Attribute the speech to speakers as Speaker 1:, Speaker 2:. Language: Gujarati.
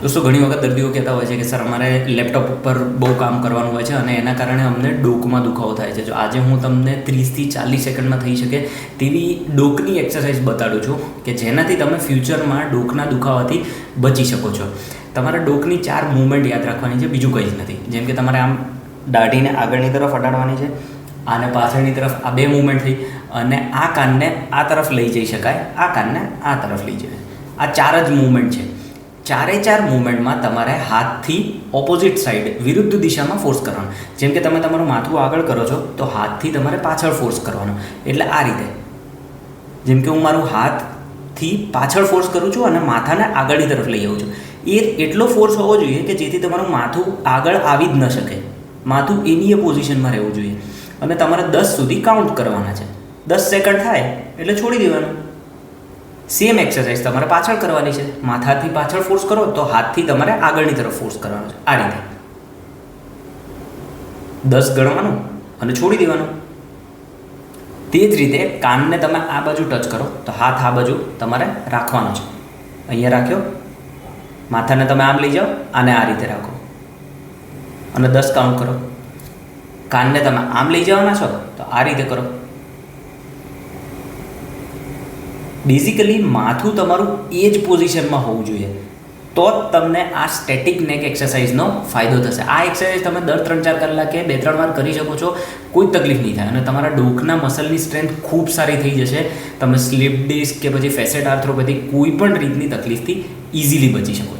Speaker 1: દોસ્તો, ઘણી વખત દર્દીઓ કહેતા હોય છે કે, સર, અમારે લેપટોપ ઉપર બહુ કામ કરવાનું હોય છે અને એના કારણે અમને ડોકમાં દુખાવો થાય છે. જો આજે હું તમને ત્રીસથી ચાલીસ સેકન્ડમાં થઈ શકે તેવી ડોકની એક્સરસાઇઝ બતાડું છું કે જેનાથી તમે ફ્યુચરમાં ડોકના દુખાવાથી બચી શકો છો. તમારા ડોકની ચાર મૂવમેન્ટ યાદ રાખવાની છે, બીજું કંઈ જ નથી. જેમ કે તમારે આમ દાઢીને આગળની તરફ અડાડવાની છે, આને પાછળની તરફ આ બે મૂવમેન્ટ થઈ, અને આ કાનને આ તરફ લઈ જઈ શકાય, આ કાનને આ તરફ લઈ જાય આ ચાર જ મૂવમેન્ટ છે. ચારે ચાર મૂવમેન્ટમાં તમારે હાથથી ઓપોઝિટ સાઈડ વિરુદ્ધ દિશામાં ફોર્સ કરવાનો. જેમ કે તમે તમારું માથું આગળ કરો છો, તો હાથથી તમારે પાછળ ફોર્સ કરવાનો. એટલે આ રીતે. જેમ કે હું મારું હાથથી પાછળ ફોર્સ કરું છું અને માથાને આગળની તરફ લઈ આવું છું. એ એટલો ફોર્સ હોવો જોઈએ કે જેથી તમારું માથું આગળ આવી જ ન શકે. માથું એની એ પોઝિશનમાં રહેવું જોઈએ. અને તમારે દસ સુધી કાઉન્ટ કરવાના છે. દસ સેકન્ડ થાય, એટલે છોડી દેવાનું. સેમ એક્સરસાઇઝ તમારે પાછળ કરવાની છે. માથાથી પાછળ ફોર્સ કરો, તો હાથથી તમારે આગળની તરફ ફોર્સ કરવાનો છે. આ રીતે. દસ ગણવાનું અને છોડી દેવાનું. તે જ રીતે કાનને તમે આ બાજુ ટચ કરો, તો હાથ આ બાજુ તમારે રાખવાનો છે. અહીંયા રાખ્યો. માથાને તમે આમ લઈ જાઓ, આને આ રીતે રાખો. અને દસ કાઉન્ટ કરો. કાનને તમે આમ લઈ જવાના છો, તો આ રીતે કરો. બેઝિકલી માથું તમારું એ જ પોઝિશનમાં હોવું જોઈએ. તો જ તમને આ સ્ટેટિક નેક એક્સરસાઇઝનો ફાયદો થશે. આ એક્સરસાઇઝ તમે દર ત્રણ ચાર કલાકે બે ત્રણ વાર કરી શકો છો. કોઈ તકલીફ નહીં થાય. અને તમારા ડોકના મસલની સ્ટ્રેન્થ ખૂબ સારી થઈ જશે. તમે સ્લીપ ડિસ્ક કે પછી ફેસેટ આર્થ્રોપેથી કોઈ પણ રીતની તકલીફથી ઇઝીલી બચી શકો